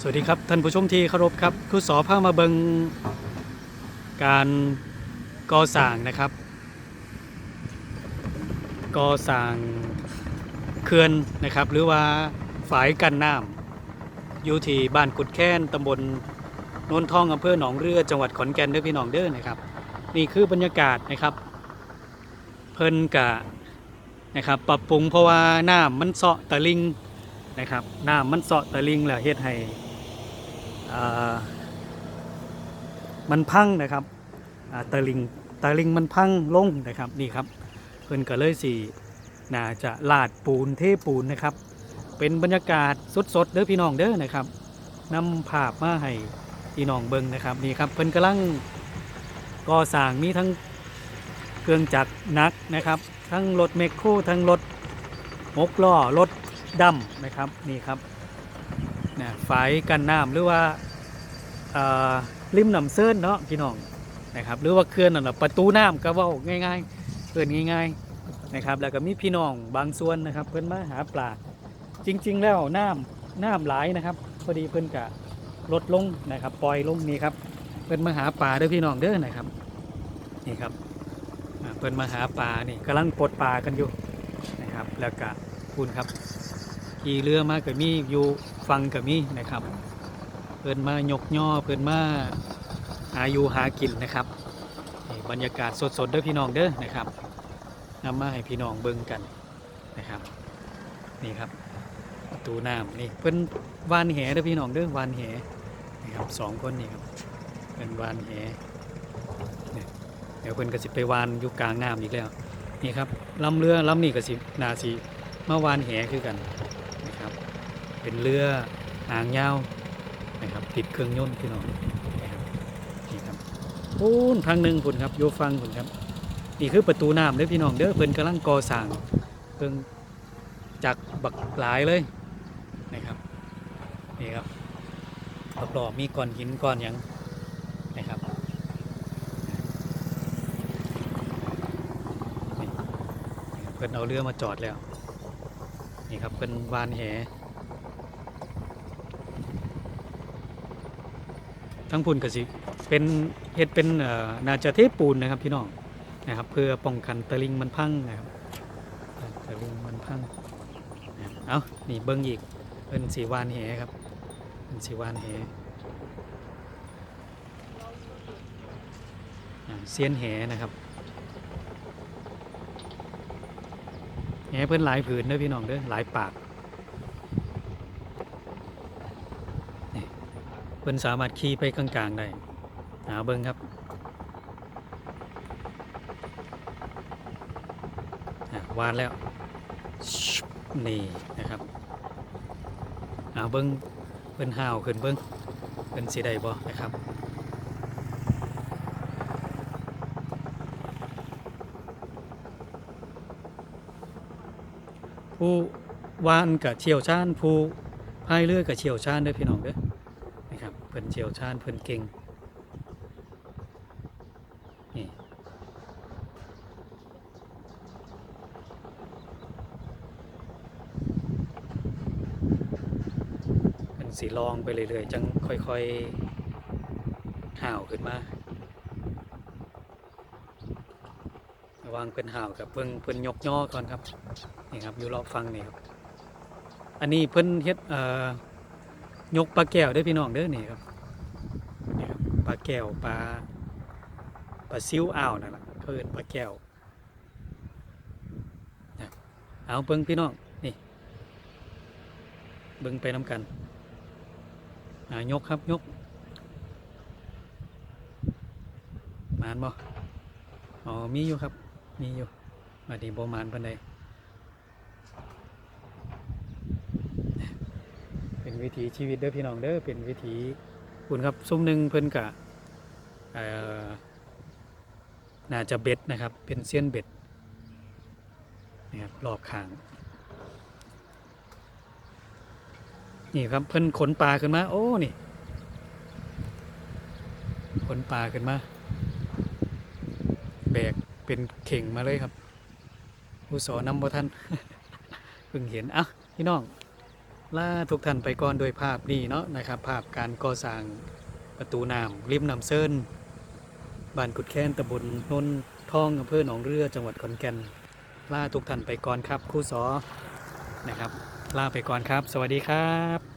สวัสดีครับ ท่านผู้ชมที่เคารพครับครูสอพามาเบิงการก่อสร้างนะครับก่อสร้างเขื่อนนะครับ หรือว่าฝายกันน้ำอยู่ที่บ้านกุดแค้นตำบลนนทองอำเภอหนองเรือจังหวัดขอนแก่นเด้อพี่น้องเด้อนะครับ นี่คือบรรยากาศนะครับ เพิ่นกะนะครับปรับปรุงเพราะว่าน้ำมันเซาะตะลิง นะครับน้ำมันเสาะตะลิงแล้วเฮ็ดให้มันพังนะครับอ่าตะลิงตะลิงมันพังลงนะครับนี่ครับเพิ่นก็เลยสิน่าจะลาดปูนเทปูนนะครับ เป็นบรรยากาศสดๆเด้อพี่น้องเด้อนะครับนำภาพมาให้พี่น้องเบิ่งนะครับนี่ครับเพิ่นกำลังก่อสร้างมีทั้งเครื่องจักรนักนะครับ ทั้งรถเมคโครทั้งรถหกล้อรถ ดำนะครับนี่ครับนะฝายกันน้ำหรือว่าริมน้ำเซินเนาะพี่น้องนะครับหรือว่าเขื่อนนั่นแหละประตูน้ำก็ว่าง่ายๆเขื่อนง่ายๆนะครับแล้วก็มีพี่น้องบางส่วนนะครับเพิ่นมาหาปลาจริง ๆ แล้วน้ำน้ำหลายนะครับพอดีเพิ่นกะลดลงนะครับปล่อยลงนี่ครับเพิ่นมาหาปลาด้อพี่น้องเด้อนะครับนี่ครับเพิ่นมาหาปลานี่กำลังปลดปลากันอยู่นะครับแล้วก็คุณครับ ขี่เรือมากับมีอยู่ฟังกับมีนะครับ เพิ่นมายกย่อเพิ่นมาหาอยู่หากินนะครับบรรยากาศสดๆเด้อพี่น้องเด้อนะครับนำมาให้พี่น้องเบิ่งกันนะครับ นี่ครับประตูน้ำนี่เพิ่นวานแหเด้อพี่น้องเด้อวานแหนี่ครับสองคนนี่ครับเป็นวานแหเนี่ยเดี๋ยวเพิ่นก็สิไปวานอยู่กลางน้ำอีกแล้วนี่ครับลำเรือลำนี้ก็สินาสิมาวานแหคือกัน เป็นเรือหางยาวนะครับ ติดเครื่องยนต์พี่น้องนะครับนี่ครับปูนทางหนึ่งพุ่นครับโยฟังพุ่นครับนี่คือประตูน้ำเด้อพี่น้องเด้อเพิ่นกำลังก่อสร้างเพิ่องจักบักหลายเลยนะครับนี่ครับรอบๆมีก้อนหินก้อนหยังนะครับเพิ่นเอาเรือมาจอดแล้วนี่ครับเป็นวานแห ทั้งพุ่นกสิเป็นเฮ็ดเป็นเอ่อนาจะเทปูนนะครับพี่น้องนะครับ เพื่อป้องกันตะลิงมันพังนะครับตะลิงมันพังเอานี่เบิ้งอีกเป็นสีวานแหครับเป็นสีวานแหเซียนแหนะครับแหเพิ่นหลายผืนเด้อพี่น้องเด้อหลายปากนี่เพิ่นสามารถขี่ไปกลางๆได้หาเบิ่งครับวานแล้วนี่นะครับเอาเบิ่งเพิ่นห้าวขึ้นเบิ่งเพิ่นสิได้บ่นะครับผู้วานกับเชี่ยวชาญผู้พายเรือกับเชี่ยวชาญด้อพี่น้องเด้อ พิ่นเชี่ยวชาญเพิ่นเก่งนี่เพิ่นสีลองไปเรื่อยๆจังค่อยๆห่าวขึ้นมาระวางเป็นห่าวกับเพิ่งเพิ่นยกย่อก่อนครับนี่ครับอยู่รอบฟังนี่ครับอันนี้เพิ่นเฮ็ดเอ่อ ยกปลาแก้วเด้อพี่น้องเด้อนี่ครับนี่ครับปลาแก้วปลาปลาซิวอ่าวนั่นแหละเขาเอินปลาแก้วนะเอาเบิ่งพี่น้องนี่เบิ่งไปน้ำกันอายกครับยกมานบ่อ๋อมีอยู่ครับมีอยู่มาดีบ่มานปานใด เป็น วิถีชีวิตเด้อพี่น้องเด้อเป็นวิถีคุณครับซุ้มหนึ่งเพิ่นกะน่าจะเบ็ดนะครับ เป็นเส้ยนเบ็ดนะครับรอบข้างนี่ครับเพิ่นขนปลาขึ้นมา โอ้นี่ขนปลาขึ้นมาแบกเป็นเข่งมาเลยครับ ผู้สอนำบ่ทันเพิ่งเห็นอะพี่น้อง ลาทุกท่านไปก่อนโดยภาพนี้เนาะนะครับ ภาพการก่อสร้างประตูน้ำริมน้ำเซินบ้านกุดแค้นตำบลนนทองอำเภอหนองเรือจังหวัดขอนแก่นลาทุกท่านไปก่อนครับครู่สอนะครับ ลาไปก่อนครับ สวัสดีครับ